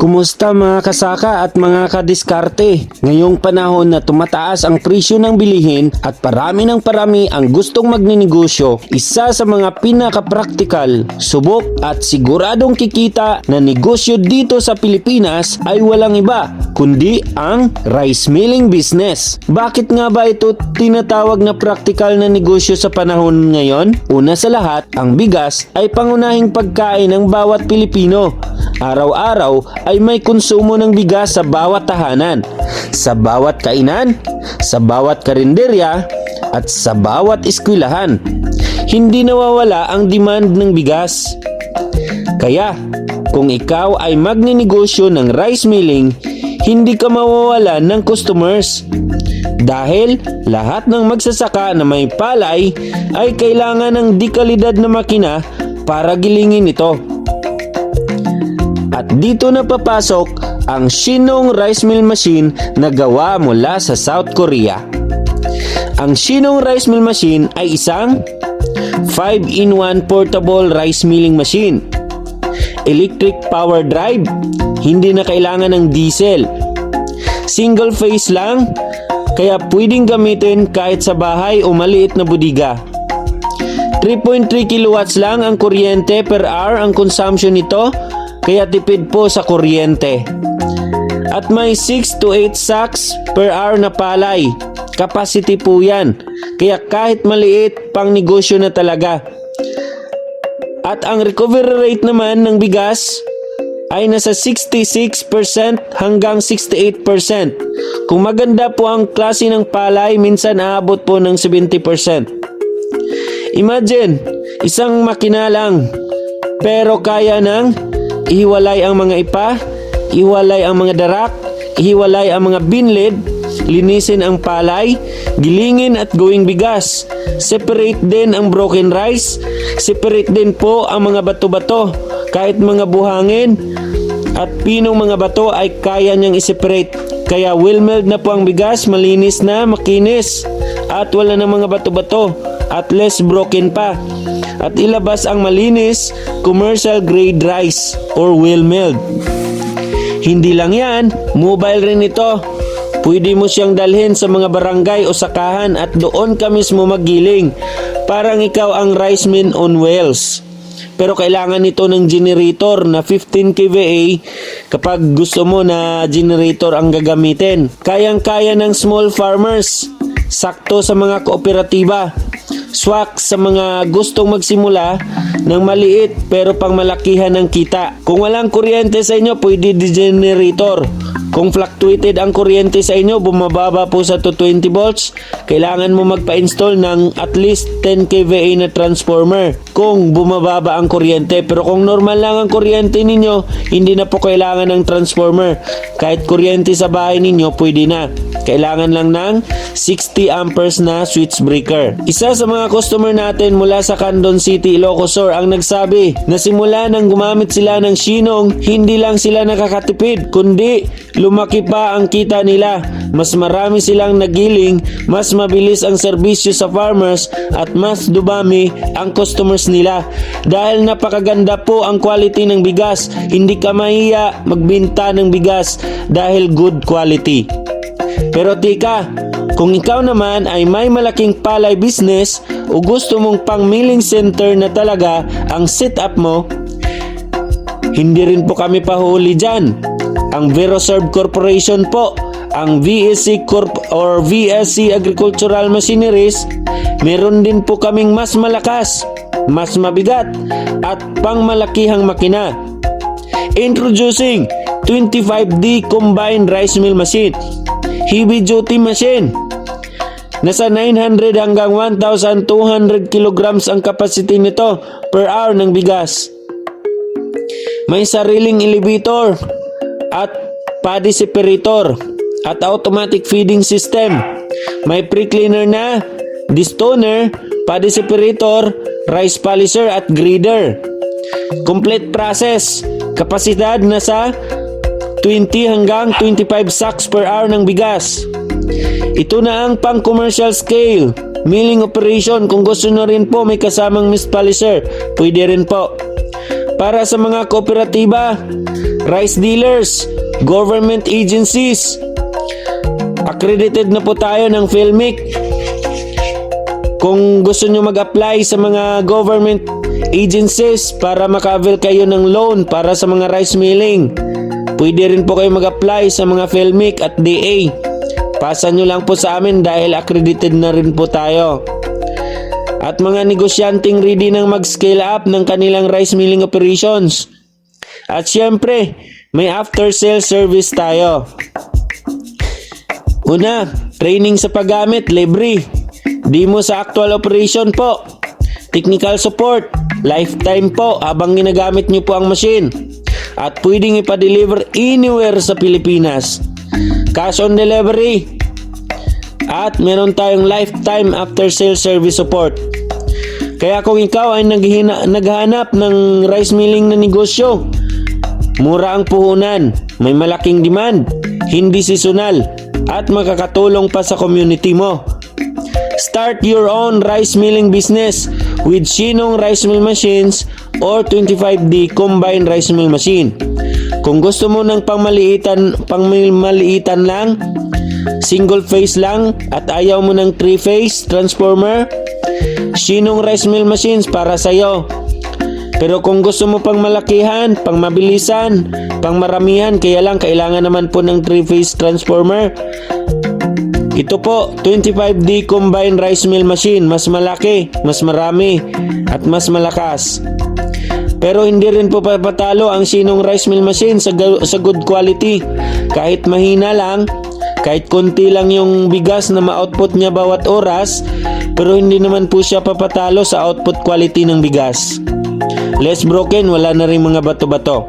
Kumusta mga kasaka at mga kadiskarte? Ngayong panahon na tumataas ang presyo ng bilihin at parami ng parami ang gustong magninegosyo, isa sa mga pinaka-praktikal, subok at siguradong kikita na negosyo dito sa Pilipinas ay walang iba kundi ang rice milling business. Bakit nga ba ito tinatawag na praktikal na negosyo sa panahon ngayon? Una sa lahat, ang bigas ay pangunahing pagkain ng bawat Pilipino. Araw-araw ay may konsumo ng bigas sa bawat tahanan, sa bawat kainan, sa bawat karinderya, at sa bawat eskwelahan. Hindi nawawala ang demand ng bigas. Kaya, kung ikaw ay magninegosyo ng rice milling, hindi ka mawawala ng customers. Dahil lahat ng magsasaka na may palay ay kailangan ng dikalidad na makina para gilingin ito. At dito na papasok ang Shinong Rice Mill Machine na gawa mula sa South Korea. Ang Shinong Rice Mill Machine ay isang 5-in-1 portable rice milling machine. Electric power drive, hindi na kailangan ng diesel. Single phase lang, kaya pwedeng gamitin kahit sa bahay o maliit na budiga. 3.3 kilowatts lang ang kuryente per hour ang consumption nito, kaya tipid po sa kuryente. At may 6 to 8 sacks per hour na palay. Capacity po yan. Kaya kahit maliit, pang negosyo na talaga. At ang recovery rate naman ng bigas ay nasa 66% hanggang 68%. Kung maganda po ang klase ng palay, minsan aabot po ng 70%. Imagine, isang makina lang, pero kaya nang ihiwalay ang mga ipa, ihiwalay ang mga darak, ihiwalay ang mga binlid, linisin ang palay, gilingin at gawing bigas. Separate din ang broken rice, separate din po ang mga bato-bato, kahit mga buhangin at pinong mga bato ay kaya niyang i-separate. Kaya well milled na po ang bigas, malinis na, makinis at wala na mga bato-bato at less broken pa. At ilabas ang malinis, commercial grade rice or well milled. Hindi lang yan, mobile rin ito. Pwede mo siyang dalhin sa mga barangay o sakahan at doon ka mismo magiling. Parang ikaw ang rice man on wheels. Pero kailangan nito ng generator na 15 kVA kapag gusto mo na generator ang gagamitin. Kayang-kaya ng small farmers. Sakto sa mga kooperatiba. Swak sa mga gustong magsimula ng maliit pero pang malakihan ng kita. Kung walang kuryente sa inyo, pwede di generator. Kung fluctuated ang kuryente sa inyo, bumababa po sa 220 volts, kailangan mo magpa-install ng at least 10 kVA na transformer kung bumababa ang kuryente. Pero kung normal lang ang kuryente ninyo, hindi na po kailangan ng transformer. Kahit kuryente sa bahay ninyo, pwede na. Kailangan lang ng 60 amperes na switch breaker. Isa sa mga customer natin mula sa Candon City, Ilocos Sur ang nagsabi na simula nang gumamit sila ng Shinong, hindi lang sila nakakatipid, kundi lumaki pa ang kita nila. Mas marami silang nagiling, mas mabilis ang serbisyo sa farmers at mas dumami ang customers nila. Dahil napakaganda po ang quality ng bigas, hindi ka mahiya magbinta ng bigas dahil good quality. Pero tika, kung ikaw naman ay may malaking palay business o gusto mong pang milling center na talaga ang setup mo, hindi rin po kami pahuli dyan. Ang Veroserve Corporation po, ang VSC Corp or VSC Agricultural Machineries, meron din po kaming mas malakas, mas mabigat at pangmalakihang makina. Introducing 25D Combined Rice Mill Machine Heavy Duty Machine Nasa 900 hanggang 1,200 kilograms ang capacity nito per hour ng bigas. May sariling elevator at paddy separator at automatic feeding system. May pre-cleaner na, distoner, paddy separator, rice polisher at grader. Complete process. Kapasidad na sa 20 hanggang 25 sacks per hour ng bigas. Ito na ang pang commercial scale. Milling operation kung gusto nyo rin po may kasamang polisher, pwede rin po. Para sa mga kooperatiba, rice dealers, government agencies. Accredited na po tayo ng PhilMic. Kung gusto nyo mag-apply sa mga government agencies para maka-avail kayo ng loan para sa mga rice milling, pwede rin po kayo mag-apply sa mga PhilMic at DA. Pasa nyo lang po sa amin dahil accredited na rin po tayo. At mga negosyanteng ready nang mag-scale up ng kanilang rice milling operations. At syempre, may after sale service tayo. Una, training sa paggamit, libre. Demo sa actual operation po. Technical support, lifetime po habang ginagamit nyo po ang machine. At pwedeng ipa-deliver anywhere sa Pilipinas. Cash on delivery. At meron tayong lifetime after sale service support. Kaya kung ikaw ay naghihina, naghahanap ng rice milling na negosyo, mura ang puhunan, may malaking demand, hindi seasonal, at makakatulong pa sa community mo. Start your own rice milling business with Shinong Rice Mill Machines or 25D Combined Rice Mill Machine. Kung gusto mo ng pangmaliitan, pangmaliitan lang, single phase lang at ayaw mo ng three phase transformer, Shinong Rice Mill Machines para sa'yo. Pero kung gusto mo pang malakihan, pang mabilisan, pang maramihan, kaya lang kailangan naman po ng 3-phase transformer. Ito po, 25D Combined Rice Mill Machine. Mas malaki, mas marami, at mas malakas. Pero hindi rin po papatalo ang sinong rice mill machine sa, sa good quality. Kahit mahina lang, kahit konti lang yung bigas na ma-output niya bawat oras, pero hindi naman po siya papatalo sa output quality ng bigas. Less broken, wala na rin mga bato-bato.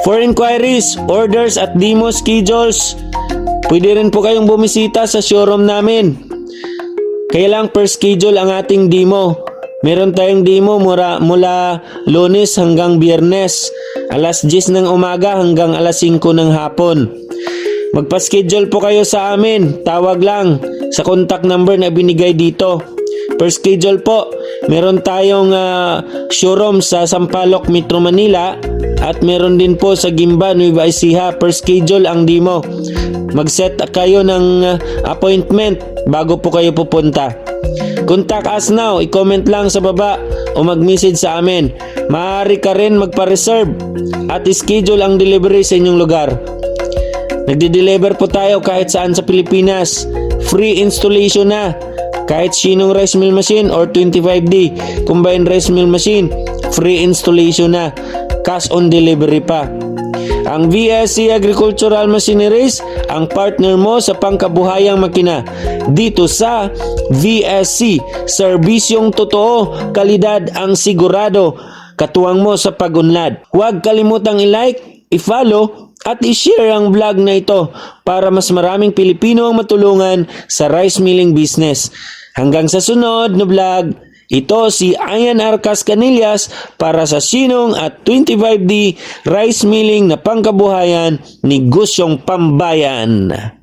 For inquiries, orders at demo schedules, pwede rin po kayong bumisita sa showroom namin. Kaya lang per schedule ang ating demo. Meron tayong demo mula, mula lunes hanggang biyernes. Alas 10 ng umaga hanggang alas 5 ng hapon. Magpa-schedule po kayo sa amin. Tawag lang sa contact number na binigay dito. Per schedule po, meron tayong ah, showroom sa Sampaloc, Metro Manila at meron din po sa Gimba, Nueva Ecija. Per schedule ang demo. Mag-set kayo ng ah, appointment bago po kayo pupunta. Contact us now, i-comment lang sa baba o mag-message sa amin. Maaari ka rin magpa-reserve at schedule ang delivery sa inyong lugar. Nagde-deliver po tayo kahit saan sa Pilipinas. Free installation na. Kahit sinong rice mill machine or 25D combined rice mill machine, free installation na. Cash on delivery pa. Ang VSC Agricultural Machineries ang partner mo sa pangkabuhayang makina. Dito sa VSC, serbisyong totoo, kalidad ang sigurado. Katuwang mo sa pagunlad. Huwag kalimutang i-like, i-follow at i-share ang vlog na ito para mas maraming Pilipino ang matulungan sa rice milling business. Hanggang sa sunod na vlog, ito si Ayan Arcas Canillas para sa Sinong at 25D Rice Milling na pangkabuhayan, negosyong pambayan.